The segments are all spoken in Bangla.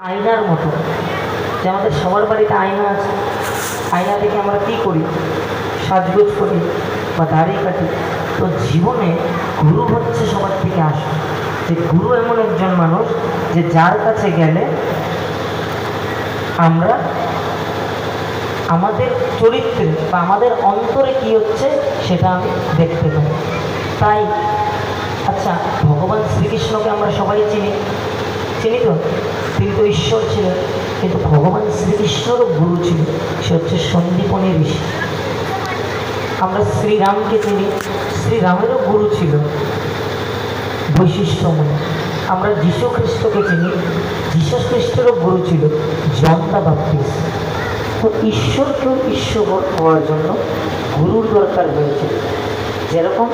আয়নার মতো। যে আমাদের সবার বাড়িতে আয়না আছে। আয়না দেখে আমরা কী করি? সাজগোজ করি বা দাড়ি কাটি। তো জীবনে গুরু হচ্ছে সবার থেকে আসে যে গুরু এমন একজন মানুষ যে যার কাছে গেলে আমরা আমাদের চরিত্রে বা আমাদের অন্তরে কি হচ্ছে সেটা আমি দেখতে পাই। তাই আচ্ছা ভগবান শ্রীকৃষ্ণকে আমরা সবাই চিনি। চিনি তো? তিনি তো ঈশ্বর ছিলেন কিন্তু ভগবান শ্রীকৃষ্ণরও গুরু ছিল, সে হচ্ছে সন্দীপনী ঋষি। আমরা শ্রীরামকে চিনি, শ্রীরামেরও গুরু ছিল বৈশিষ্ট্যময় আমরা যীশু খ্রিস্টকে চিনি যীশু খ্রিস্টেরও গুরু ছিল জনতা বাপ্তিস তো ঈশ্বরকেও ঈশ্বর হওয়ার জন্য গুরুর দরকার হয়েছে। যেরকম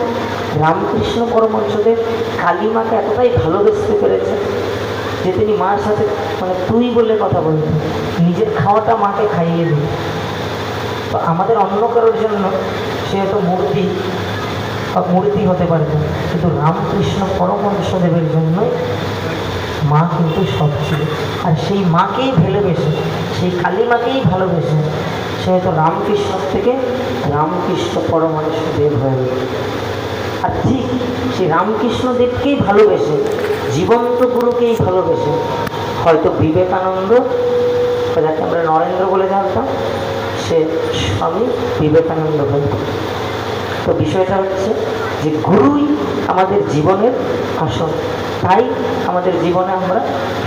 রামকৃষ্ণ পরমহংসদেব কালীমাকে এতটাই ভালোবাসতে পেরেছে যে তিনি মার সাথে মানে তুই বলে কথা বলতেন নিজের খাওয়াটা মাকে খাইয়ে দিন তো আমাদের অন্য কারোর জন্য সে হয়তো মূর্তি, বা মূর্তি হতে পারে। কিন্তু রামকৃষ্ণ পরমহংসদেবের জন্যই মা কিন্তু সব ছিল। আর সেই মাকেই ভালোবেসে সেই কালী মাকেই ভালোবেসে সে হয়তো রামকৃষ্ণ থেকে রামকৃষ্ণ পরমাংশ দেব হয়ে আর ঠিক সেই রামকৃষ্ণ দেবকেই ভালোবেসে জীবন্ত গুরুকেই ভালোবেসে, হয়তো বিবেকানন্দ, যাকে আমরা নরেন্দ্র বলে জানতাম, সে স্বামী বিবেকানন্দ হয়ে তো বিষয়টা হচ্ছে যে গুরুই আমাদের জীবনের আসন তাই আমাদের জীবনে আমরা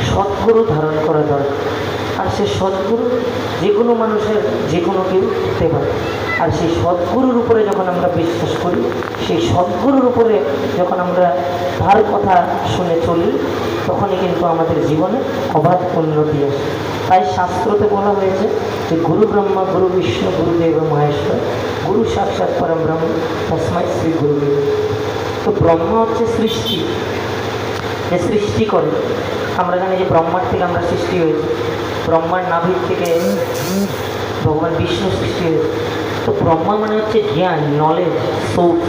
সৎগুরু ধারণ করা দরকার। আর সে সদ্গুরু যে কোনো মানুষের যে কোনো কেউ হতে পারে। আর সেই সদ্গুরুর উপরে যখন আমরা বিশ্বাস করি, সেই সদ্গুরুর উপরে যখন আমরা তার কথা শুনে চলি, তখনই কিন্তু আমাদের জীবনে অবাধ উন্নতি আসে। তাই শাস্ত্রতে বলা হয়েছে যে গুরু ব্রহ্মা, গুরু বিষ্ণু গুরুদেব মহেশ্বর, গুরু সাক্ষাৎ পরম ব্রহ্ম তসমাই শ্রী গুরুদেব তো ব্রহ্ম হচ্ছে সৃষ্টি। যে সৃষ্টি করে। আমরা জানি যে ব্রহ্মার থেকে আমরা সৃষ্টি হয়েছি। ব্রহ্মার নাভির থেকে ভগবান বিষ্ণু সৃষ্টি হয়েছে তো ব্রহ্মা মানে হচ্ছে জ্ঞান নলেজ সোর্স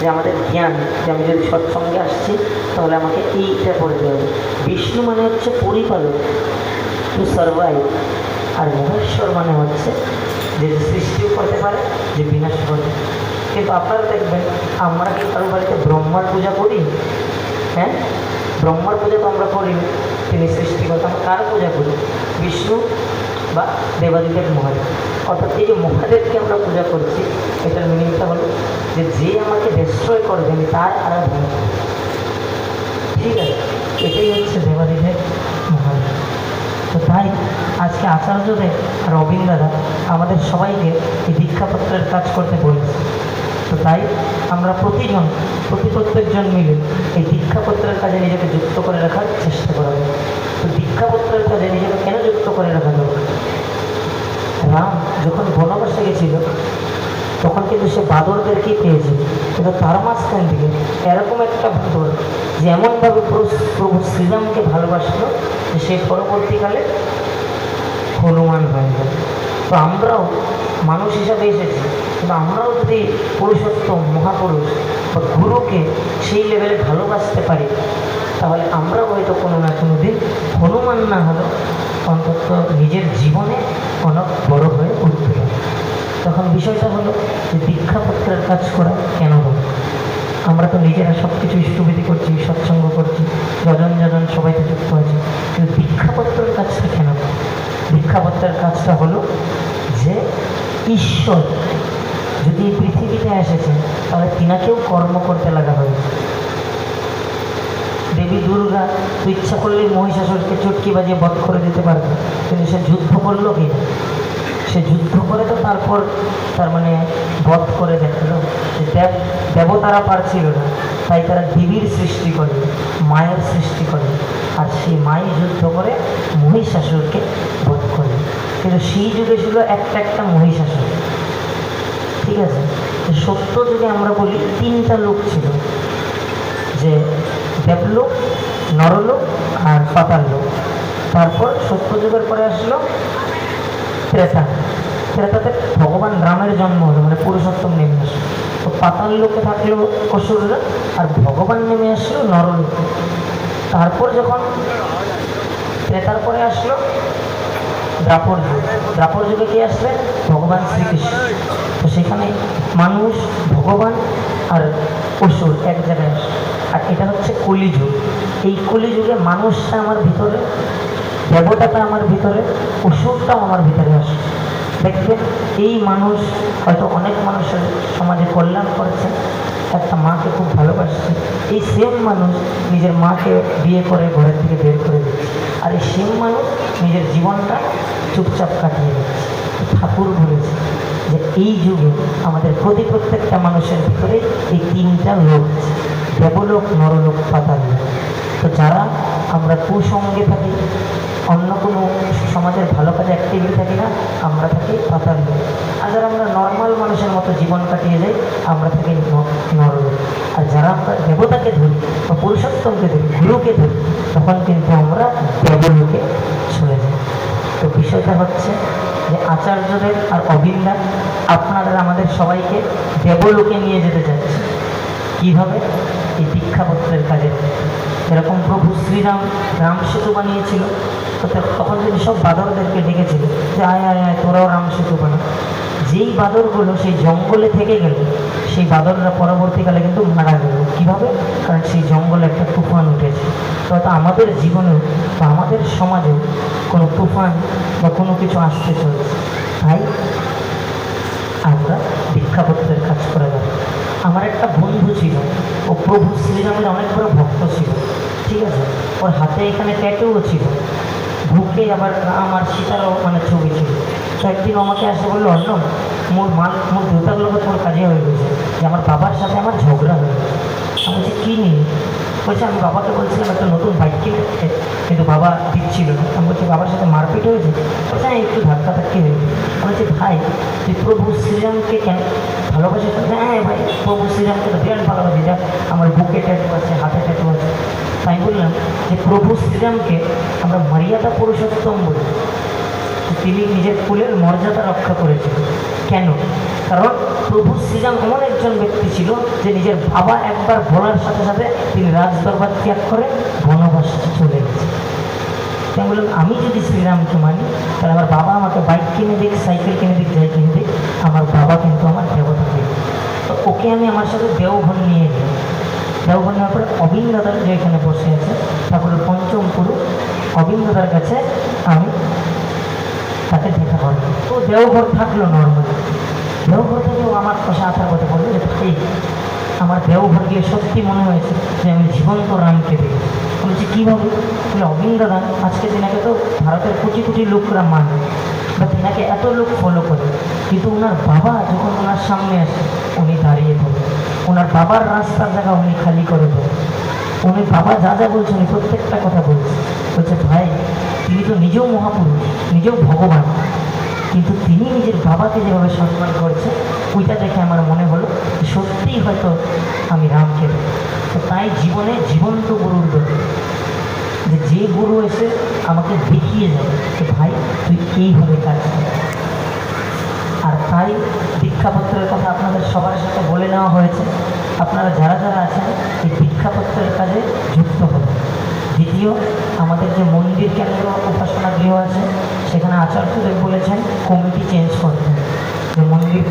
যে আমাদের জ্ঞান, যে আমি যদি সৎসঙ্গে আসছি, তাহলে আমাকে এইটা করতে হবে। বিষ্ণু মানে হচ্ছে পরিপালক টু সার্ভাইভ আর মহেশ্বর মানে হচ্ছে যে সৃষ্টিও করতে পারে, যে বিনাশ করতে কিন্তু আপনারা দেখবেন, আমরা কি কারও বাড়িতে ব্রহ্মার পূজা করি? হ্যাঁ? ব্রহ্মার পূজা তো আমরা করি তিনি সৃষ্টিকর্তা। কার পূজা করি? বিষ্ণু বা দেবাদিদেব মহাদেব। অর্থাৎ এই যে মহাদেবকে আমরা পূজা করছি, এটার মিনিংটা হলো যে যে আমাকে ডিস্ট্রয় করবে আমি তার আরাধনা করি। ঠিক আছে? এটাই হচ্ছে দেবাদিদেব মহাদেব। তো তাই আজকে আচার্যদেব আর অবিন্দারা আমাদের সবাইকে এই দীক্ষাপত্রের কাজ করতে বলেছে তো তাই আমরা প্রতিজন, প্রতি প্রত্যেকজন মিলে এই দীক্ষাপত্রের কাজে নিজেকে যুক্ত করে রাখার চেষ্টা করা তো দীক্ষাপত্রের কাজে নিজেকে কেন যুক্ত করে রাখা দরকার রাম যখন বনবাসে গেছিল, তখন কিন্তু সে বাদরদেরকেই পেয়েছে? কিন্তু তার মাঝখান থেকে এরকম একটা বাদর যে এমনভাবে প্রভু শ্রীরামকে ভালোবাসলো যে সে পরবর্তীকালে হনুমান হয়ে গেল। তো আমরাও মানুষ হিসাবে এসেছি। আমরাও যদি পুরুষোত্তম মহাপুরুষ বা গুরুকে সেই লেভেলে ভালোবাসতে পারি, তাহলে আমরাও হয়তো কোনো না কোনো দিন হনুমান না হলেও অন্তত নিজের জীবনে অনেক বড় হয়ে উঠতে পারি। তখন বিষয়টা হলো যে দীক্ষাপত্রের কাজ করা কেন হোক আমরা তো নিজেরা সব কিছু ইষ্টবিধি করছি, সৎসঙ্গ করছি, যজন যজন সবাইতে যুক্ত আছে। কিন্তু দীক্ষাপত্রের কাজটা কেন দীক্ষাপত্রের কাজটা হলো যে ঈশ্বর যদি পৃথিবীতে এসেছেন তাহলে তিনাকেও কর্ম করতে লাগা হবে দেবী দুর্গা ইচ্ছা করলেই মহিষাসুরকে চটকি বাজিয়ে বধ করে দিতে পারবে, কিন্তু সে যুদ্ধ করল কি সে যুদ্ধ করে তো তারপর তার মানে বধ করে দেখাল যে দেব, দেবতারা পারছিল না, তাই তারা দেবীর সৃষ্টি করে, মায়ের সৃষ্টি করে, আর সেই মাই যুদ্ধ করে মহিষাসুরকে বধ করে। কিন্তু সেই যুগে ছিল একটা একটা মহিষাসুর। ঠিক আছে? সত্য যদি আমরা বলি, তিনটা লোক ছিল। যে দেবলোক, নরলোক আর পাতাল লোক তারপর সত্যযুগের পরে আসলো ত্রেতা। ত্রেতাতে ভগবান রামের জন্ম হলো মানে পুরুষোত্তম নেমে আসলো। তো পাতাল লোকে থাকল অসুররা আর ভগবান নেমে আসলো নরলোকে। তারপর যখন ত্রেতার পরে আসলো দ্রাপর যুগ। দ্রাপর যুগে কি আসলেন? ভগবান শ্রীকৃষ্ণ। সেখানে মানুষ, ভগবান আর অসুর এক জায়গায় আর এটা হচ্ছে কলিযুগ। এই কলিযুগে মানুষটা আমার ভিতরে, দেবতাটা আমার ভিতরে, অসুরটাও আমার ভিতরে আসে। দেখবেন, এই মানুষ হয়তো অনেক মানুষের সমাজে কল্যাণ করেছে, একটা মাকে খুব ভালোবাসছে। এই সেম মানুষ নিজের মাকে বিয়ে করে ঘরের থেকে বের করে দিচ্ছে। আর এই সেম মানুষ নিজের জীবনটা চুপচাপ কাটিয়ে দিচ্ছে। ঠাকুর বলেছে যে এই যুগে আমাদের প্রতি প্রত্যেকটা মানুষের ভিতরে এই তিনটা লোক দেবলোক, নরলোক পাতাল তো যারা আমরা কুসঙ্গে থাকি, অন্য কোনো সমাজের ভালো কাজে অ্যাক্টিভিটি থাকি না, আমরা থাকি পাতাল আর যারা আমরা নর্মাল মানুষের মতো জীবন কাটিয়ে যাই, আমরা থাকি নরলোক। আর যারা আমরা দেবতাকে ধরি বা পুরুষোত্তমকে ধরি, গুরুকে ধরি, তখন কিন্তু আমরা দেবলোকে চলে যাই। তো বিষয়টা হচ্ছে যে আচার্যদের আর অবিন্দা আপনারা আমাদের সবাইকে দেবলোকে নিয়ে যেতে চাচ্ছে কীভাবে? এই দীক্ষাপত্রের কাজে। এরকম প্রভু শ্রীরাম রাম সেতু বানিয়েছিল তখন তিনি সব বাদরদেরকে ডেকেছিল যে, আয় আয় আয়, তোরাও রাম সেতু বানা। যেই বাদরগুলো সেই জঙ্গলে থেকে গেল, সেই বাদররা পরবর্তীকালে কিন্তু মারা গেল। কীভাবে? কারণ সেই জঙ্গলে একটা তুফান উঠেছে। তো আমাদের জীবনেও বা আমাদের সমাজেও কোনো তুফান বা কোনো কিছু আসতে চলছে। তাই আমরা দীক্ষাপত্রের কাজ করে যাব। আমার একটা বন্ধু ছিল, ও প্রভু শ্রীরামের অনেক বড় ভক্ত ছিল, ঠিক আছে? ওর হাতে এখানে ট্যাটুও ছিল। বুকে আবার রাম আর সীতারও মানে ছবি ছিল। তো একদিন আমাকে আসে বলল অন্য মোর মান মোর দেবতাগুলোকে তোর কাজে হয়ে গেছে। যে আমার বাবার সাথে আমার ঝগড়া হয়ে গেছে। আমি বলছি কী নিয়ে? বলছে আমি বাবাকে বলছিলাম একটা নতুন বাইক কিনে কিন্তু বাবা দিচ্ছিল আমি বলছি বাবার সাথে মারপিট হয়েছে? বলছে হ্যাঁ একটু ধাক্কা ধাক্কি আমি বলছি ভাই তুই প্রভু শ্রীরামকে কেন ভালোবাসিস? বলছে, হ্যাঁ ভাই প্রভু শ্রীরামকে তো বিরাট ভালোবাসি। যা আমার বুকে ট্যাটু আছে হাতে ট্যাটু আছে। তাই বললাম যে প্রভু শ্রীরামকে আমরা মর্যাদা পুরুষোত্তম বলি। তিনি নিজের কুলের মর্যাদা রক্ষা করেছিলেন। কেন? কারণ প্রভু শ্রীরাম এমন একজন ব্যক্তি ছিল যে নিজের বাবা একবার বলার সাথে সাথে তিনি রাজদরবার ত্যাগ করে বনবাসে চলে গেছে। তাই বললাম আমি যদি শ্রীরামকে মানি, তাহলে আমার বাবা আমাকে বাইক কিনে দিক, সাইকেল কিনে দিক, যাই কিনে দিক, আমার বাবা কিন্তু আমার দেবতা দিক তো ওকে আমি আমার সাথে দেওঘর নিয়ে যাই দেওঘর নেওয়ার পরে অবিন দাদার যে এখানে বসে আছে। তারপরে পঞ্চম পুরুষ অবিন দাদার কাছে, আমি তাকে দেখা করে তো দেওঘর থাকল নর্মাল দেওঘর থেকে ও আমার পাশে আসার কথা বলল যে ঠিক আমার দেওঘর গিয়ে সত্যি মনে হয়েছে যে আমি জীবন্ত রামকে দেখি বলছি কীভাবে বলে অবিন্দ রাম আজকে দিনাকে তো ভারতের কোটি কোটি লোকরা মানে বা তিনাকে এত লোক ফলো করে। কিন্তু ওনার বাবা যখন ওনার সামনে আসে, উনি দাঁড়িয়ে পড়ে ওনার বাবার রাস্তার জায়গা উনি খালি করে দেয় উনি বাবা যা যা বলছেন উনি প্রত্যেকটা কথা বলছে। বলছে ভাই তিনি তো নিজেও মহাপুরুষ, নিজেও ভগবান। কিন্তু তিনি নিজের বাবাকে যেভাবে সম্মান করছে ওইটা দেখে আমার মনে হলো সত্যিই হয়তো আমি রামকে। তো তাই জীবনে জীবন্ত গুরুর দরকার যে যে গুরু এসে আমাকে দেখিয়ে যাবে যে, ভাই, তুই এইভাবে কাজ। আর তাই দীক্ষাপত্রের কথা আপনাদের সবার সাথে বলে নেওয়া হয়েছে। আপনারা যারা যারা আছেন, এই দীক্ষাপত্রের কাজে যুক্ত হবেন দ্বিতীয় আমাদের যে মন্দির কেন্দ্র উপাসনা গৃহ আছে, সেখানে আচার্যদেব বলেছেন, কমিটি চেঞ্জ করতে যে মন্দির